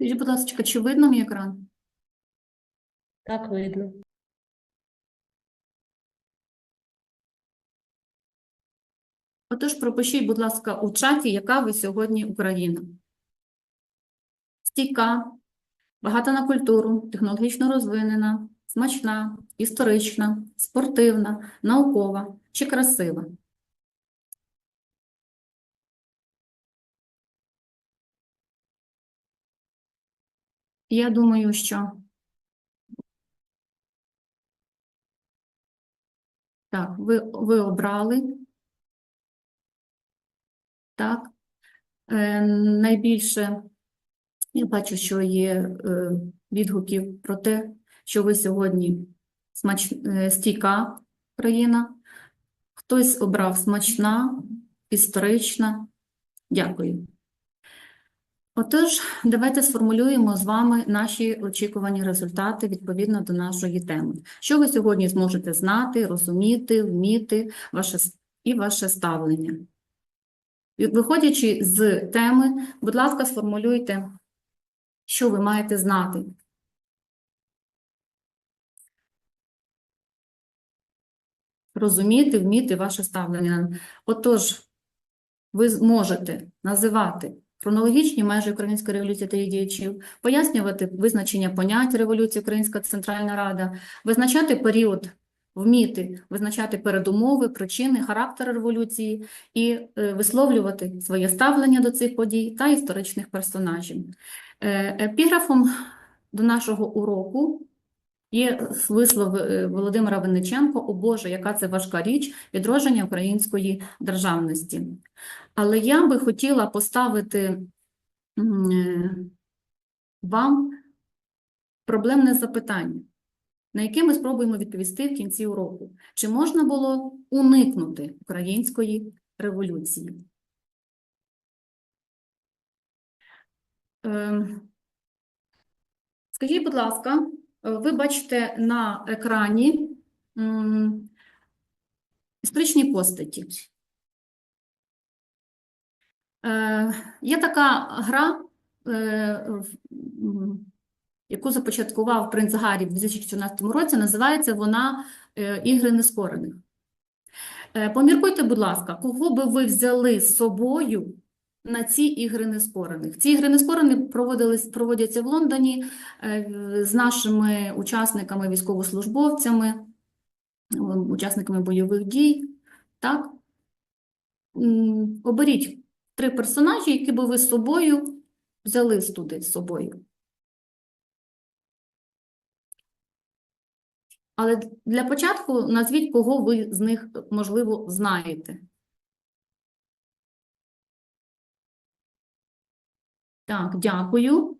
Скажіть, будь ласка, чи видно мій екран? Так видно. Отож, пропишіть, будь ласка, у чаті, яка ви сьогодні Україна. Стійка, багата на культуру, технологічно розвинена, смачна, історична, спортивна, наукова чи красива. Я думаю, що так, ви, ви обрали. Так. Е, найбільше я бачу, що є е, відгуків про те, що ви сьогодні смач... е, стійка країна. Хтось обрав смачна, історична. Дякую. Отож, давайте сформулюємо з вами наші очікувані результати відповідно до нашої теми. Що ви сьогодні зможете знати, розуміти, вміти ваше... і ваше ставлення. Виходячи з теми, будь ласка, сформулюйте, що ви маєте знати. Розуміти, вміти ваше ставлення. Отож, ви зможете називати хронологічні межі Української революції та її діячів, пояснювати визначення понять революції Українська Центральна Рада, визначати період, вміти визначати передумови, причини, характер революції і е, висловлювати своє ставлення до цих подій та історичних персонажів. Е, Епіграфом до нашого уроку є вислов е, Володимира Винниченко «О Боже, яка це важка річ відродження української державності». Але я би хотіла поставити е, вам проблемне запитання, на яке ми спробуємо відповісти в кінці уроку. Чи можна було уникнути української революції? Ем, Скажіть, будь ласка, ви бачите на екрані історичні постаті. Е, Є така гра, е, яку започаткував принц Гаррі в 2014 році, називається вона е, «Ігри нескорених». Поміркуйте, будь ласка, кого би ви взяли з собою на ці ігри нескорених? Ці ігри нескорених проводились, проводяться в Лондоні е, з нашими учасниками, військовослужбовцями, учасниками бойових дій. Так? Оберіть три персонажі, які би ви з собою взяли туди з собою. Але для початку назвіть, кого ви з них, можливо, знаєте. Так, дякую.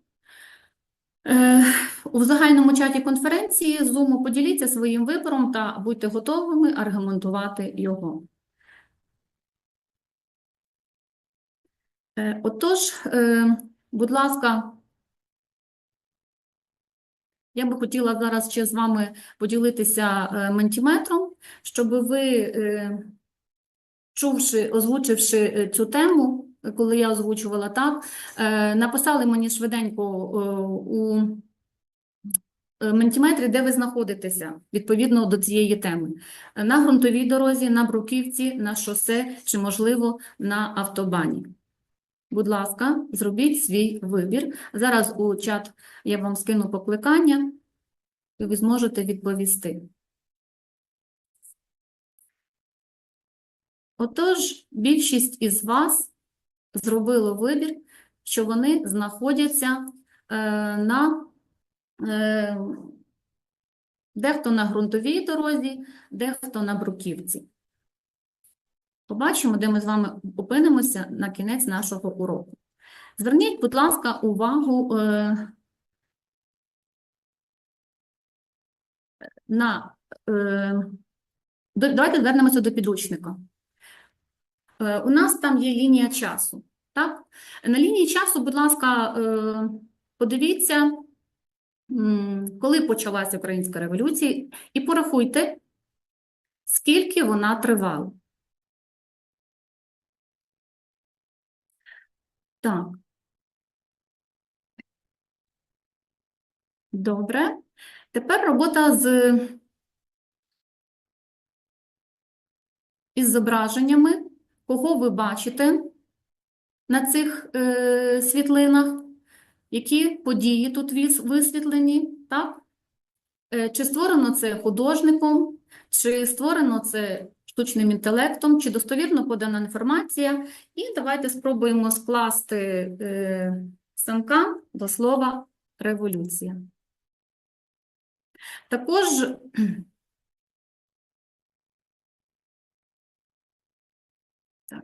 Е, У загальному чаті конференції Zoom поділіться своїм вибором та будьте готовими аргументувати його. Е, Отож, е, будь ласка, я би хотіла зараз ще з вами поділитися е, ментіметром, щоб ви, е, чувши, озвучивши е, цю тему, коли я озвучувала так, е, написали мені швиденько е, у е, ментіметрі, де ви знаходитеся відповідно до цієї теми. На ґрунтовій дорозі, на бруківці, на шосе чи, можливо, на автобані. Будь ласка, зробіть свій вибір. Зараз у чат я вам скину покликання, і ви зможете відповісти. Отож, більшість із вас зробило вибір, що вони знаходяться е, на е, дехто на ґрунтовій дорозі, дехто на бруківці. Побачимо, де ми з вами опинимося на кінець нашого уроку. Зверніть, будь ласка, увагу е, на. Е, давайте звернемося до підручника. Е, у нас там є лінія часу. Так? На лінії часу, будь ласка, е, подивіться, коли почалася Українська революція, і порахуйте, скільки вона тривала. Так. Добре. Тепер робота з із зображеннями. Кого ви бачите на цих е, світлинах? Які події тут висвітлені, так? Е, Чи створено це художником, чи створено це штучним інтелектом, чи достовірно подана інформація? І давайте спробуємо скласти е, Санка до слова революція. Також так.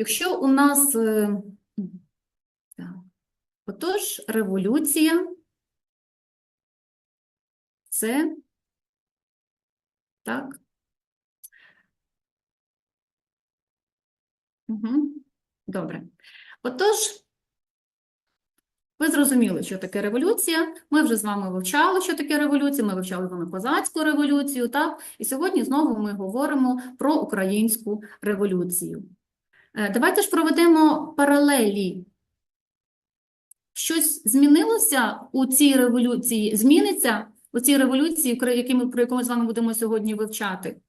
Якщо у нас е, так. Отож, революція це так. Угу. Добре. Отож, ви зрозуміли, що таке революція. Ми вже з вами вивчали, що таке революція. Ми вивчали вами козацьку революцію, так? І сьогодні знову ми говоримо про українську революцію. Е, Давайте ж проведемо паралелі. Щось змінилося у цій революції, зміниться у цій революції, про яку ми з вами будемо сьогодні вивчати.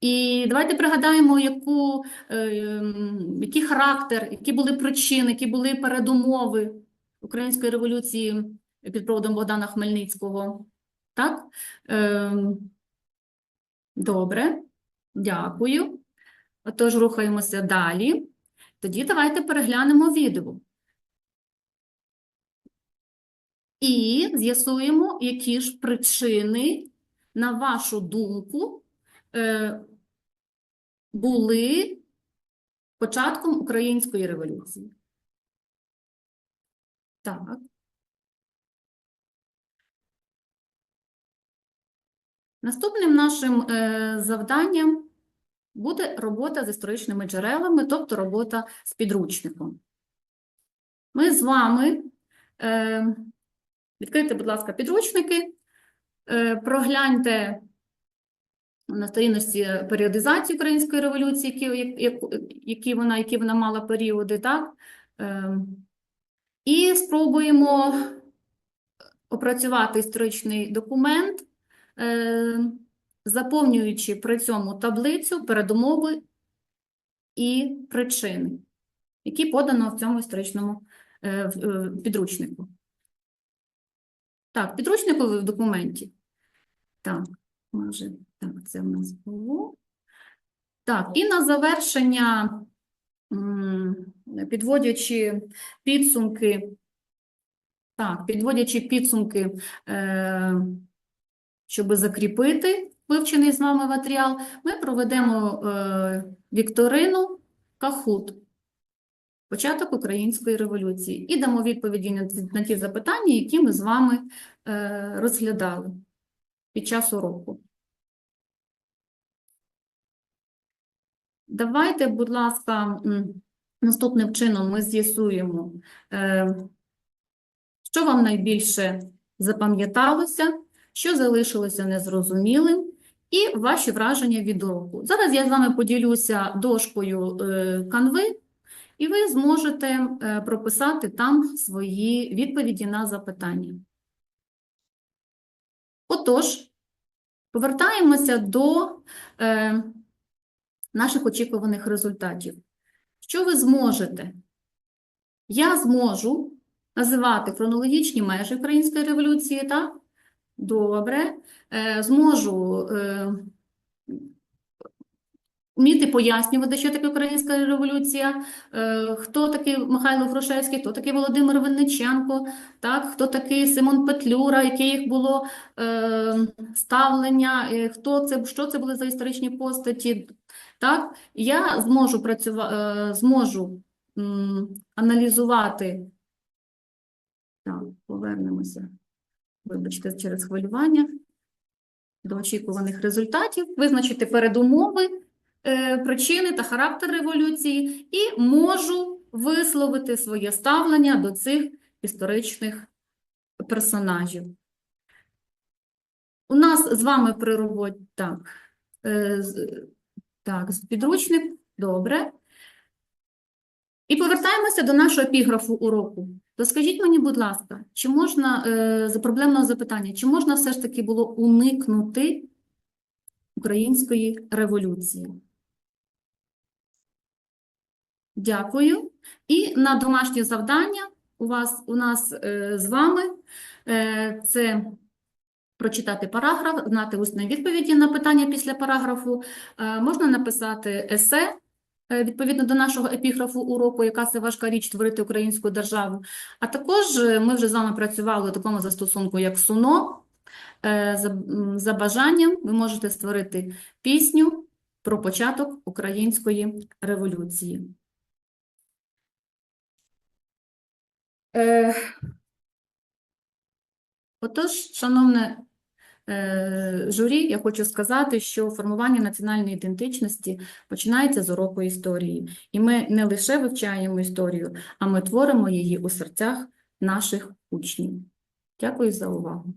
І давайте пригадаємо, яку, е, який характер, які були причини, які були передумови Української революції під проводом Богдана Хмельницького. Так? Ем, Добре, дякую. Отож, рухаємося далі. Тоді давайте переглянемо відео. І з'ясуємо, які ж причини, на вашу думку, е, були початком Української революції. Так. Наступним нашим е, завданням буде робота з історичними джерелами, тобто робота з підручником. Ми з вами е, відкрийте, будь ласка, підручники, е, прогляньте на сторіночці періодизації Української революції, які, як- як- які, вона, які вона мала періоди, так? Е, і спробуємо опрацювати історичний документ, е, заповнюючи при цьому таблицю передумови і причини, які подано в цьому історичному е, е, підручнику. Так, підручниковий в документі. Так, може, так, це в нас було. Так, і на завершення, підводячи підсумки, так, підводячи підсумки, е, щоб закріпити вивчений з вами матеріал, ми проведемо е, вікторину Кахут. Початок Української революції. І дамо відповіді на ті, запитання, які ми з вами е, розглядали під час уроку. Давайте, будь ласка, наступним чином ми з'ясуємо, е, що вам найбільше запам'яталося, що залишилося незрозумілим, і ваші враження від уроку. Зараз я з вами поділюся дошкою е, канви, і ви зможете е, прописати там свої відповіді на запитання. Отож, повертаємося до е, наших очікуваних результатів. Що ви зможете? Я зможу називати хронологічні межі Української революції, так? Добре. Е, Зможу е, вміти пояснювати, що таке Українська революція, е, хто такий Михайло Грушевський, хто такий Володимир Винниченко, так? Хто такий Симон Петлюра, яке їх було е, ставлення, е, хто це, що це були за історичні постаті. Так? Я зможу працювати, зможу м, аналізувати. Так, повернемося. Вибачте, через хвилювання до очікуваних результатів, визначити передумови, е, причини та характер революції і можу висловити своє ставлення до цих історичних персонажів. У нас з вами при роботі так, е, так, підручник, добре. І повертаємося до нашого епіграфу уроку. То скажіть мені, будь ласка, чи можна е, за проблемного запитання, чи можна все ж таки було уникнути української революції? Дякую. І на домашнє завдання у вас у нас е, з вами е, це прочитати параграф, знати усні відповіді на питання після параграфу. Можна написати есе відповідно до нашого епіграфу уроку, яка це важка річ творити українську державу. А також е, ми вже з вами працювали у такому застосунку, як СУНО. Е, За, бажанням ви можете створити пісню про початок української революції. Е, Отож, шановне е, журі, я хочу сказати, що формування національної ідентичності починається з уроку історії. І ми не лише вивчаємо історію, а ми творимо її у серцях наших учнів. Дякую за увагу.